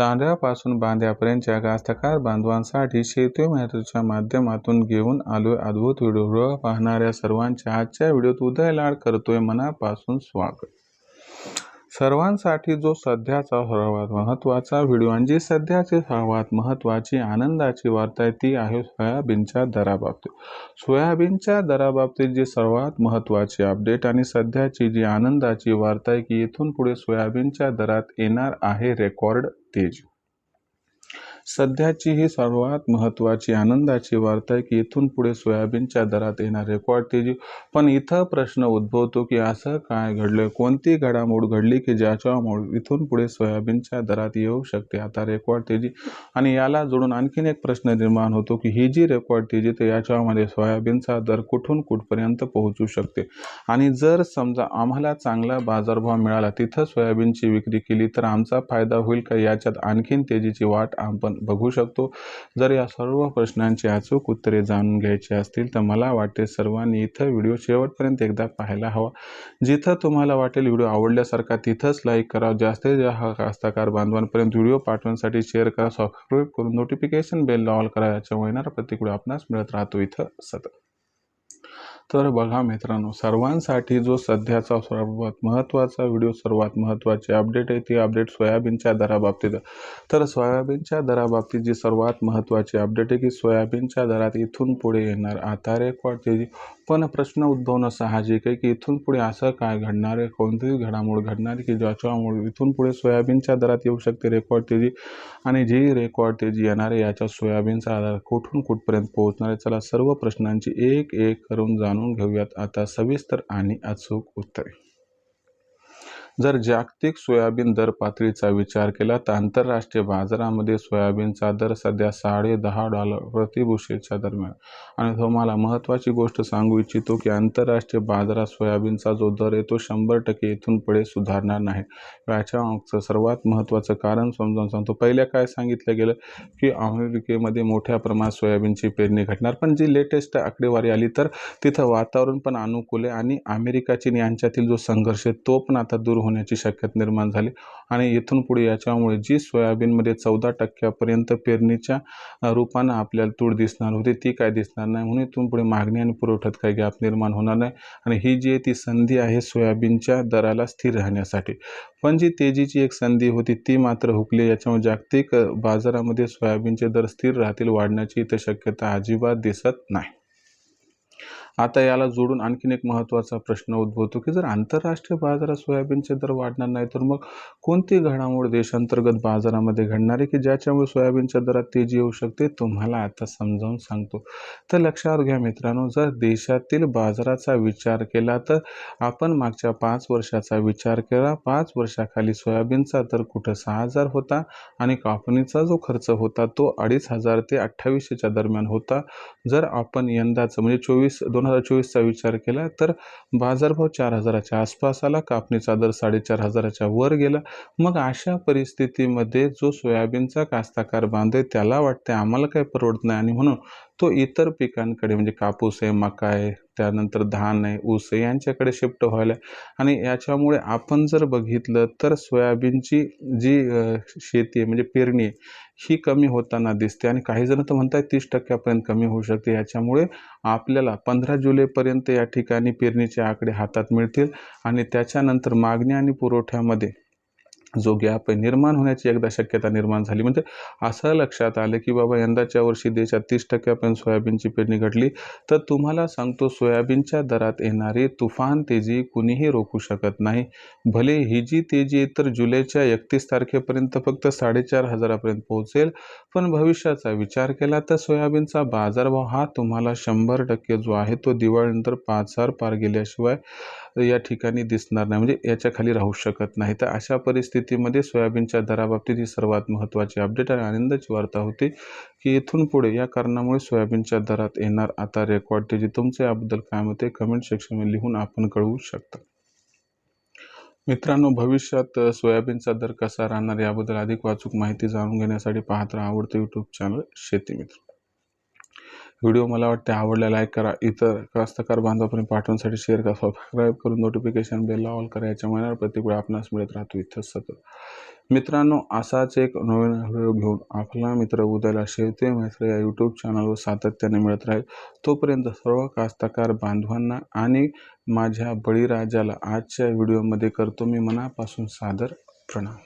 तांदळापासून बांध्यापर्यंतच्या कास्तकार बांधवांसाठी शेती माहितीच्या माध्यमातून घेऊन आलोय अद्भुत व्हिडिओ. पाहणाऱ्या सर्वांच्या आजच्या व्हिडिओत उदय लाड करतोय. मनापासून स्वागत. सर्वांसाठी जो सध्याचा सर्वात महत्त्वाचा व्हिडिओ आणि जी सध्याची सर्वात महत्त्वाची आनंदाची वार्ता आहे ती आहे सोयाबीनच्या दराबाबतीत. सोयाबीनच्या दराबाबतीत जी सर्वात महत्त्वाची अपडेट आणि सध्याची जी आनंदाची वार्ता आहे की इथून पुढे सोयाबीनच्या दरात येणार आहे रेकॉर्ड तेज. सध्याची ही सर्वात महत्त्वाची आनंदाची वार्ता आहे की इथून पुढे सोयाबीनच्या दरात येणार रेकॉर्ड तेजी. पण इथं प्रश्न उद्भवतो की असं काय घडलं कोणती घडामोड घडली की ज्याच्यामुळे इथून पुढे सोयाबीनच्या दरात येऊ शकते? आता रेकॉर्ड तेजी. आणि याला जोडून आणखीन एक प्रश्न निर्माण होतो की ही जी रेकॉर्ड तेजी तर याच्यामध्ये सोयाबीनचा दर कुठून कुठपर्यंत पोहोचू शकते? आणि जर समजा आम्हाला चांगला बाजारभाव मिळाला तिथं सोयाबीनची विक्री केली तर आमचा फायदा होईल का? याच्यात आणखीन तेजीची वाट आपण बघू शकतो. जर या सर्व प्रश्नांची अचूक उत्तरे जाणून घ्यायची असतील तर मला वाटते सर्वांनी इथं व्हिडिओ शेवटपर्यंत एकदा पाहायला हवा. जिथं तुम्हाला वाटेल व्हिडिओ आवडल्यासारखा तिथंच लाईक करा. जास्तीत जास्त हस्तकार बांधवांपर्यंत व्हिडिओ पाठवण्यासाठी शेअर करा. सबस्क्राईब करून नोटिफिकेशन बेल ऑल करा. याच्यामुळे येणारा प्रतिक्रिया आपणास मिळत राहतो इथं सतत. तर बघा मित्रांनो सर्वांसाठी जो सध्याचा सर्वात महत्त्वाचा व्हिडिओ सर्वात महत्त्वाची अपडेट आहे ती अपडेट सोयाबीनच्या दराबाबतीत. तर सोयाबीनच्या दराबाबतीत जी सर्वात महत्त्वाची अपडेट आहे की सोयाबीनच्या दरात इथून पुढे येणार आता रेकॉर्ड तेजी पण प्रश्न उद्भवणं साहजिक आहे की इथून पुढे असं काय घडणार आहे? कोणतीही घडामोड घडणार आहे की ज्याच्यामुळे इथून पुढे सोयाबीनच्या दरात येऊ शकते रेकॉर्ड तेजी? आणि जी रेकॉर्ड तेजी येणार आहे याच्या सोयाबीनचा आधार कुठून कुठपर्यंत पोहोचणार आहे? चला सर्व प्रश्नांची एक एक करून जाणून घेऊयात. आता सविस्तर आणि अचूक उत्तरे. जर जागतिक सोयाबीन दर पातळीचा विचार केला तर आंतरराष्ट्रीय बाजारामध्ये सोयाबीनचा दर सध्या साडे दहा डॉलर प्रतिभूषेच्या दरम्यान. आणि तुम्हाला महत्त्वाची गोष्ट सांगू इच्छितो की आंतरराष्ट्रीय बाजारात सोयाबीनचा जो दर आहे तो शंभर टक्के इथून पुढे सुधारणार नाही. याच्या सर्वात महत्त्वाचं कारण समजावून सांगतो. पहिल्या काय सांगितलं गेलं की अमेरिकेमध्ये मोठ्या प्रमाणात सोयाबीनची पेरणी घडणार पण जी लेटेस्ट आकडेवारी आली तर तिथं वातावरण पण अनुकूल आहे आणि अमेरिका चीन यांच्यातील जो संघर्ष आहे तो पण आता दूर होण्याची शक्यता निर्माण झाली. आणि इथून पुढे याच्यामुळे जी सोयाबीनमध्ये चौदा टक्क्यापर्यंत पेरणीच्या रूपानं आपल्याला तूड दिसणार होती ती काय दिसणार नाही. म्हणून इथून पुढे मागणी आणि पुरवठ्यात काही गॅप निर्माण होणार नाही. आणि ही जी आहे ती संधी आहे सोयाबीनच्या दराला स्थिर राहण्यासाठी. पण जी तेजीची एक संधी होती ती मात्र हुकली. याच्यामुळे जागतिक बाजारामध्ये सोयाबीनचे दर स्थिर राहतील वाढण्याची इथं शक्यता अजिबात दिसत नाही. आता याला जोडून आणखीन एक महत्त्वाचा प्रश्न उद्भवतो की जर आंतरराष्ट्रीय बाजारात सोयाबीनचे दर वाढणार नाही तर मग कोणती घडामोड देशांतर्गत बाजारामध्ये घडणार आहे की ज्याच्यामुळे सोयाबीनच्या दरात तेजी येऊ शकते तुम्हाला आता समजावून सांगतो. तर लक्षात घ्या मित्रांनो जर देशातील बाजाराचा विचार केला तर आपण मागच्या पाच वर्षाचा विचार केला. पाच वर्षाखाली सोयाबीनचा दर कुठं सहा हजार होता आणि कापणीचा जो खर्च होता तो अडीच हजार ते अठ्ठावीसशेच्या दरम्यान होता. जर आपण यंदाचं म्हणजे चोवीस दोन हजार चोवीसचा विचार केला तर बाजारभाव चार हजाराच्या आसपास आला कापणीचा दर साडेचार हजाराच्या वर गेला. मग अशा परिस्थितीमध्ये जो सोयाबीनचा कास्ताकार बांधे त्याला वाटते आम्हाला काही परवडत नाही आणि म्हणून तो इतर पिकांकडे म्हणजे कापूस आहे मका आहे त्यानंतर धान आहे ऊस आहे यांच्याकडे शिफ्ट व्हायला आणि याच्यामुळे आपण जर बघितलं तर सोयाबीनची जी शेती आहे म्हणजे पेरणी आहे ही कमी होताना दिसते आणि काही जण तर म्हणतात तीस टक्क्यापर्यंत कमी होऊ शकते. याच्यामुळे आपल्याला पंधरा जुलैपर्यंत या ठिकाणी पेरणीचे आकडे हातात मिळतील आणि त्याच्यानंतर मागणी आणि पुरवठ्यामध्ये जो गॅप निर्माण होण्याची एकदा शक्यता निर्माण झाली. म्हणजे असं लक्षात आलं की बाबा यंदाच्या वर्षी देशात तीस टक्क्यापर्यंत सोयाबीनची पेरणी घडली. तर तुम्हाला सांगतो सोयाबीनच्या दरात येणारी तुफान तेजी कुणीही रोखू शकत नाही. भले ही जी तेजी तर जुलैच्या एकतीस तारखेपर्यंत फक्त साडेचार हजारापर्यंत पोहोचेल. पण भविष्याचा विचार केला तर सोयाबीनचा बाजारभाव हा तुम्हाला शंभर टक्के जो आहे तो दिवाळीनंतर पाच हजार पार गेल्याशिवाय या ठिकाणी दिसणार नाही. म्हणजे याच्या खाली राहू शकत नाही. तर अशा परिस्थितीमध्ये सोयाबीनच्या दराबाबतीत ही सर्वात महत्त्वाची अपडेट आणि आनंदाची वार्ता होती की इथून पुढे या कारणामुळे सोयाबीनच्या दरात येणार आता रेकॉर्ड ते जे तुमचे याबद्दल काय मते कमेंट सेक्शनमध्ये लिहून आपण कळवू शकता. मित्रांनो भविष्यात सोयाबीनचा दर कसा राहणार याबद्दल अधिक वाचूक माहिती जाणून घेण्यासाठी पाहत राहा आवडतं यूट्यूब चॅनल शेती मित्र. व्हिडिओ मला वाटते आवडला लाईक करा. इतर कास्तकार बांधवापर्यंत पाठवण्यासाठी शेअर करा. सबस्क्राईब करून नोटिफिकेशन बेलला ऑल करा. याच्या महिन्यावर प्रत्येक आपणास मिळत राहतो इथं सतत. मित्रांनो असाच एक नवीन व्हिडिओ घेऊन आपला मित्र उद्याला शेवते मित्र या यूट्यूब चॅनलवर सातत्याने मिळत राहील. तोपर्यंत सर्व कास्तकार बांधवांना आणि माझ्या बळीराजाला आजच्या व्हिडिओमध्ये करतो मी मनापासून सादर प्रणाम.